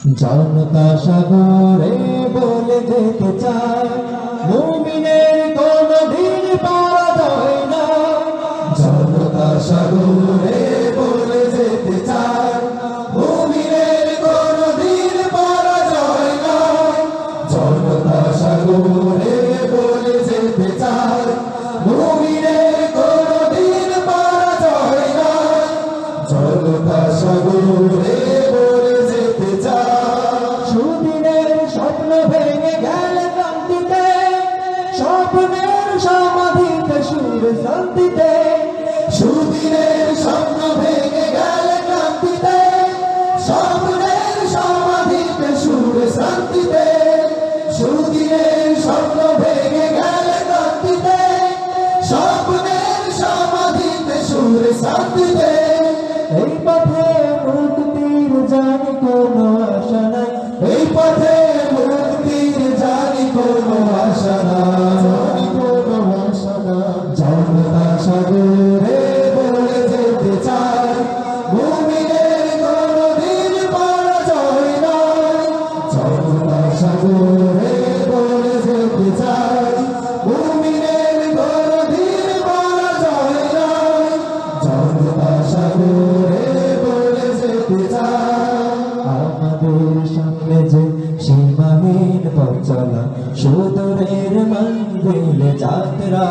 জনতা সাগরে বলে যেতে চায়, মুমিনের কোন দিন পারা যায় না। জনতা সাগরে বলে যেতে চায়, মুমিনের কোন দিন পারা যায় না। জনতা সাগরে বলে যেতে চায়, মুমিনের কোন দিন পারা যায় না। জনতা সাগরে ভেঙে গেল ক্রান্তিতে স্বপ্নের সমাধিতে সুর শান্তিতে, সুদিনের স্বপ্ন ভেঙে গেল ক্রান্তিতে স্বপ্নের সমাধিতে সুর শান্তিতে, সুদিনের স্বপ্ন ভেঙে গেল ক্রান্তিতে স্বপ্নের সমাধিতে সুর শান্তিতে। এই পথে জনতা সাগরে বলে যেতে চাই আমাদের সামনে যে সীমাহীন পথ চলা, সুদূরের মন্দির যাত্রা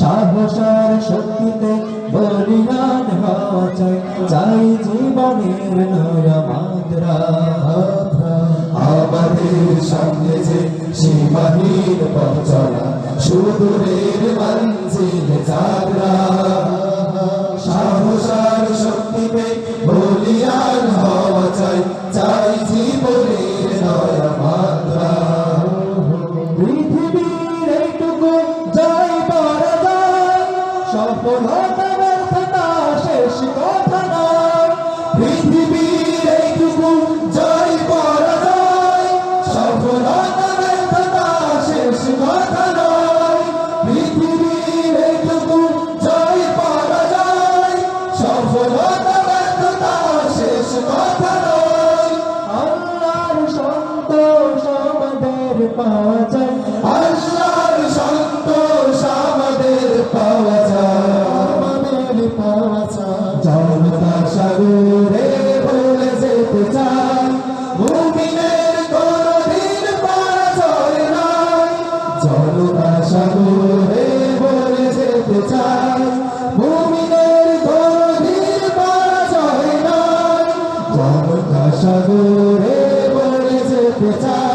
সাহসার শক্তিতে বলিয়ান হওয়া চাই চাই জীবনের নয়া মাত্রা আমাদের সামনে যে সীমাহীন পথ চলা সুদূরের মঞ্জিল যাত্রা। শক্তিতে বলিয়ান হওয়া চাই চাই জীবনের নয়া মাত্রা। পৃথিবীর এইটুকু যাই যায়, সফলতা, ব্যর্থতা, শেষ কথা নয়। পাওয়া যায়। আল্লাহর সন্তোষ আমাদের পাওয়া যায়। আমাদের পাওয়া যায়। জনতা সাগরে বলে যেতে চাই মুমিনের কোনো দিন পারা যায় না জনতা সাগরে বলে যেতে চাই মুমিনের কোনো দিন পারা যায় না জনতা সাগরে বলে যেতে চাই